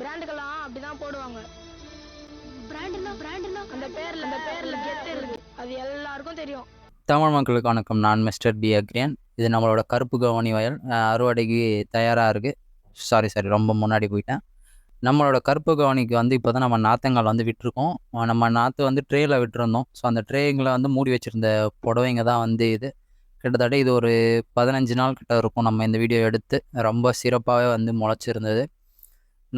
பிராண்டுக்கெல்லாம் அப்படிதான் போடுவாங்க. பிராண்டுனா பிராண்டுனா அந்த பேர்ல அந்த பேர்ல. கெத்து இருக்கு. அது எல்லாருக்கும் தெரியும். தமிழ் மக்களுக்கு வணக்கம். நான் மிஸ்டர் பி அக்ரியன் இது நம்மளோட கருப்பு கவனி வயல். அறுவடைக்கு தயாராக இருக்குது சாரி சாரி ரொம்ப முன்னாடி போயிட்டேன். நம்மளோட கருப்பு கவனிக்கு வந்து இப்போ தான் நம்ம நாத்தங்கால் வந்து விட்டுருக்கோம். நம்ம நாற்று வந்து ட்ரேயில் விட்டுருந்தோம். ஸோ அந்த ட்ரேங்களை வந்து மூடி வச்சுருந்த புடவைங்க தான் வந்து இது. கிட்டத்தட்ட இது ஒரு பதினஞ்சு நாள் கிட்ட இருக்கும் நம்ம இந்த வீடியோ எடுத்து. ரொம்ப சிறப்பாகவே வந்து முளைச்சிருந்தது.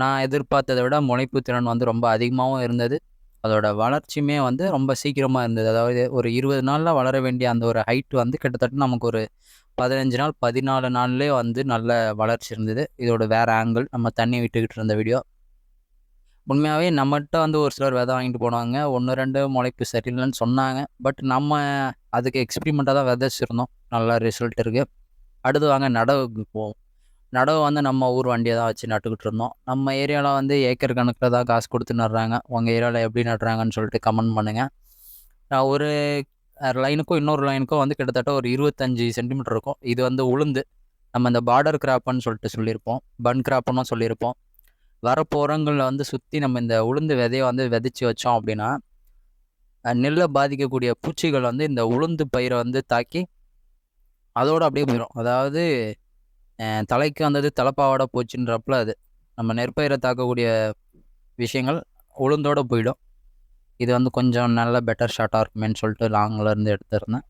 நான் எதிர்பார்த்ததை விட முளைப்பு திறன் வந்து ரொம்ப அதிகமாகவும் இருந்தது. அதோட வளர்ச்சியுமே வந்து ரொம்ப சீக்கிரமாக இருந்தது. அதாவது ஒரு இருபது நாளில் வளர வேண்டிய அந்த ஒரு ஹைட் வந்து கிட்டத்தட்ட நமக்கு ஒரு பதினஞ்சு நாள் பதினாலு நாள்லேயே வந்து நல்ல வளர்ச்சி இருந்தது. இதோட வேறு ஆங்கிள் நம்ம தண்ணி விட்டுக்கிட்டு இருந்த வீடியோ உண்மையாகவே நம்மகிட்ட வந்து ஒரு சிலர் விதை வாங்கிட்டு போனாங்க. ஒன்று ரெண்டு முளைப்பு சரியில்லைன்னு சொன்னாங்க. பட் நம்ம அதுக்கு எக்ஸ்பிரிமெண்ட்டாக தான் விதைச்சிருந்தோம். நல்ல ரிசல்ட் இருக்குது அடுத்து வாங்க நடவுக்கு போவோம். நடவு வந்து நம்ம ஊர் வண்டியை தான் வச்சு நட்டுக்கிட்டு இருந்தோம். நம்ம ஏரியாவில் வந்து ஏக்கர் கணக்கில் தான் காசு கொடுத்து நடுறாங்க. உங்கள் ஏரியாவில் எப்படி நடுறாங்கன்னு சொல்லிட்டு கமெண்ட் பண்ணுங்கள் நான் ஒரு லைனுக்கும் இன்னொரு லைனுக்கும் வந்து கிட்டத்தட்ட ஒரு இருபத்தஞ்சி சென்டிமீட்டர் இருக்கும். இது வந்து உளுந்து. நம்ம இந்த பார்டர் கிராப்புன்னு சொல்லிட்டு சொல்லியிருப்போம். பன் கிராப்புன்னு சொல்லியிருப்போம். வரப்போ உரங்களில் வந்து சுற்றி நம்ம இந்த உளுந்து விதையை வந்து விதைச்சி வச்சோம் அப்படின்னா நெல்லை பாதிக்கக்கூடிய பூச்சிகள் வந்து இந்த உளுந்து பயிரை வந்து தாக்கி அதோடு அப்படியே போயிடும் அதாவது தலைக்கு வந்தது தலைப்பாவோட போச்சுன்றப்பல அது. நம்ம நெற்பயிரை தாக்கக்கூடிய விஷயங்கள் உளுந்தோட போயிடும். இது வந்து கொஞ்சம் நல்ல பெட்டர் ஷார்ட்டாக இருக்குமேன்னு சொல்லிட்டு லாங்கில் இருந்து எடுத்திருந்தேன்.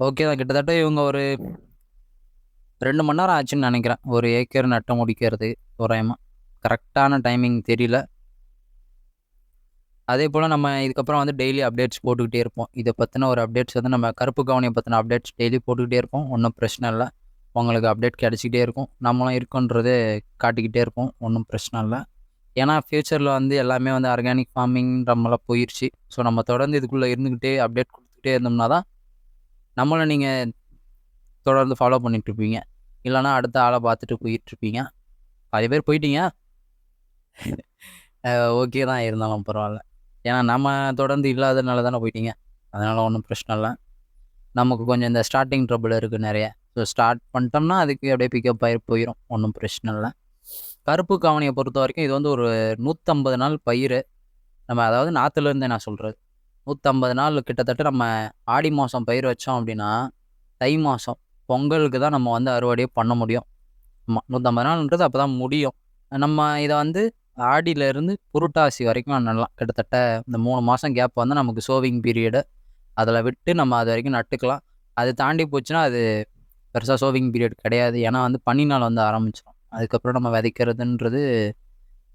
ஓகே தான். கிட்டத்தட்ட இவங்க ஒரு ரெண்டு மணி நேரம் ஆச்சுன்னு நினைக்கிறேன். ஒரு ஏக்கர் நட்டம் முடிக்கிறது தோராயமாக கரெக்டான டைமிங் தெரியல. அதே போல் நம்ம இதுக்கப்புறம் வந்து டெய்லி அப்டேட்ஸ் போட்டுக்கிட்டே இருப்போம். இதை பற்றின ஒரு அப்டேட்ஸ் வந்து நம்ம கருப்பு கவனியை பற்றின அப்டேட்ஸ் டெய்லி போட்டுக்கிட்டே இருப்போம். ஒன்றும் பிரச்சனை இல்லை. உங்களுக்கு அப்டேட் கிடச்சிக்கிட்டே இருக்கும். நம்மளும் இருக்கோன்றது காட்டிக்கிட்டே இருப்போம். ஒன்றும் பிரச்சனை இல்லை. ஏன்னா ஃப்யூச்சரில் வந்து எல்லாமே வந்து ஆர்கானிக் ஃபார்மிங்ன்றமெல்லாம் போயிடுச்சு ஸோ நம்ம தொடர்ந்து இதுக்குள்ளே இருந்துக்கிட்டே அப்டேட் கொடுத்துக்கிட்டே இருந்தோம்னா தான் நம்மளை நீங்கள் தொடர்ந்து ஃபாலோ பண்ணிகிட்ருப்பீங்க இல்லைனா இல்லைன்னா அடுத்த ஆளை பார்த்துட்டு போயிட்டுருப்பீங்க பாதி பேர் போயிட்டீங்க. ஓகே தான். இருந்தாலும் பரவாயில்ல. ஏன்னா நம்ம தொடர்ந்து இல்லாதனால தானே போயிட்டீங்க. அதனால் ஒன்றும் பிரச்சனை இல்லை. நமக்கு கொஞ்சம் இந்த ஸ்டார்டிங் ட்ரபிள் இருக்குது நிறைய. ஸோ ஸ்டார்ட் பண்ணிட்டோம்னா அதுக்கு அப்படியே பிக்கப் ஆகி போயிடும் ஒன்றும் பிரச்சனை இல்லை. கருப்பு காவணியை பொறுத்த வரைக்கும் இது வந்து ஒரு நூற்றம்பது நாள் பயிர் நம்ம அதாவது நாற்றுலேருந்தே நான் சொல்கிறது நூற்றம்பது நாள் கிட்டத்தட்ட நம்ம ஆடி மாதம் பயிர் வச்சோம் அப்படின்னா தை மாதம் பொங்கலுக்கு தான் நம்ம வந்து அறுவடையே பண்ண முடியும். ஆமாம் நூற்றம்பது நாள்ன்றது அப்போ தான் முடியும். நம்ம இதை வந்து ஆடியிலேருந்து புரட்டாசி வரைக்கும் நடலாம் கிட்டத்தட்ட இந்த மூணு மாதம் கேப் வந்து நமக்கு சோவிங் பீரியடு அதில் விட்டு நம்ம அது வரைக்கும் நட்டுக்கலாம். அது தாண்டி போச்சுன்னா அது பெருசாக சோவிங் பீரியட் கிடையாது. ஏன்னா வந்து பனி நாள் வந்து ஆரம்பிச்சிடும் அதுக்கப்புறம் நம்ம விதைக்கிறதுன்றது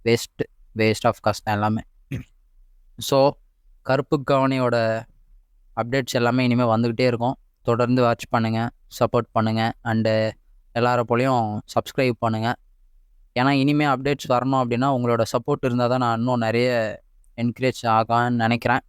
வேஸ்ட்டு வேஸ்ட் ஆஃப் காஸ்ட் எல்லாமே. ஸோ கருப்பு கவனியோட அப்டேட்ஸ் எல்லாமே இனிமேல் வந்துக்கிட்டே இருக்கும். தொடர்ந்து வாட்ச் பண்ணுங்கள் சப்போர்ட் பண்ணுங்கள் அண்டு எல்லார போலையும் சப்ஸ்கிரைப் பண்ணுங்கள் ஏன்னா இனிமேல் அப்டேட்ஸ் வரணும் அப்படின்னா உங்களோட சப்போர்ட் இருந்தால் தான் நான் இன்னும் நிறைய என்கரேஜ் ஆகான்னு நினைக்கிறேன்.